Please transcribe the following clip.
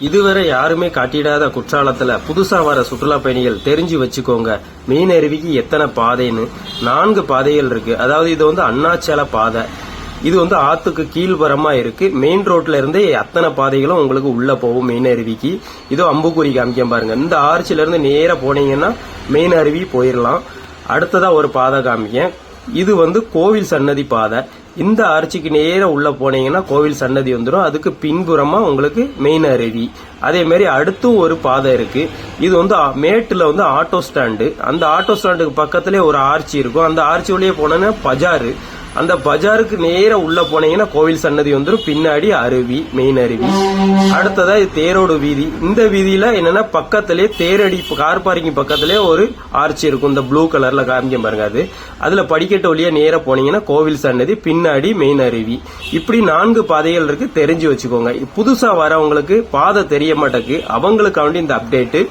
இதுவரை யாருமே காட்டிடாத குற்றாலத்துல புதுசா வர சுற்றுலா பயணிகள் தெரிஞ்சு வச்சுக்கோங்க. மீன் அருவிக்கு எத்தனை பாதைன்னு? நான்கு பாதைகள் இருக்கு. அதாவது இது வந்து அண்ணாச்சல பாதை. இது வந்து ஆத்துக்கு கீழ்பரமா இருக்கு. மெயின் ரோட்ல இருந்தே அத்தனை பாதைகளும் உங்களுக்கு உள்ள போகும் மெயின் அருவிக்கு. இதோ அம்புக்குறி காமிக்க பாருங்க. இந்த ஆர்ச்சில இருந்து நேரா போனீங்கன்னா மெயின் அருவி போயிடலாம் அடுத்ததா ஒரு பாதை காமிக்க இது வந்து கோவில் சன்னதி பாதை. இந்த ஆர்ச்சிக்கு நேராக உள்ளே போனீங்கன்னா கோவில் சன்னதி வந்துடும் அதுக்கு பின்புறமாக உங்களுக்கு மெயின் அருவி. அதே மாதிரி அடுத்தும் ஒரு பாதை இருக்குது இது வந்து மேட்டில் வந்து ஆட்டோ ஸ்டாண்டு. அந்த ஆட்டோ ஸ்டாண்டுக்கு பக்கத்திலே ஒரு ஆர்ச்சி இருக்கும். அந்த ஆர்ச்சி வழியே போனோன்னா பஜாரு. அந்த பஜாருக்கு நேராக உள்ள போனீங்கன்னா கோவில் சன்னதி வந்துடும் பின்னாடி அருவி மெயின் அருவி. அடுத்ததா இது தேரோடு வீதி. இந்த வீதியில என்னன்னா பக்கத்திலே தேரடி கார் பார்க்கிங் பக்கத்திலே ஒரு ஆர்ச்சி இருக்கும். இந்த ப்ளூ கலர்ல காமிக்க பாருங்க அது. அதுல படிக்கட்டு வழியா நேராக போனீங்கன்னா கோவில் சன்னதி பின்னாடி மெயின் அருவி. இப்படி நான்கு பாதைகள் இருக்கு. தெரிஞ்சு வச்சுக்கோங்க. புதுசா வரவங்களுக்கு பாதை தெரிய மாட்டேக்கு அவங்களுக்காண்டி இந்த அப்டேட்டு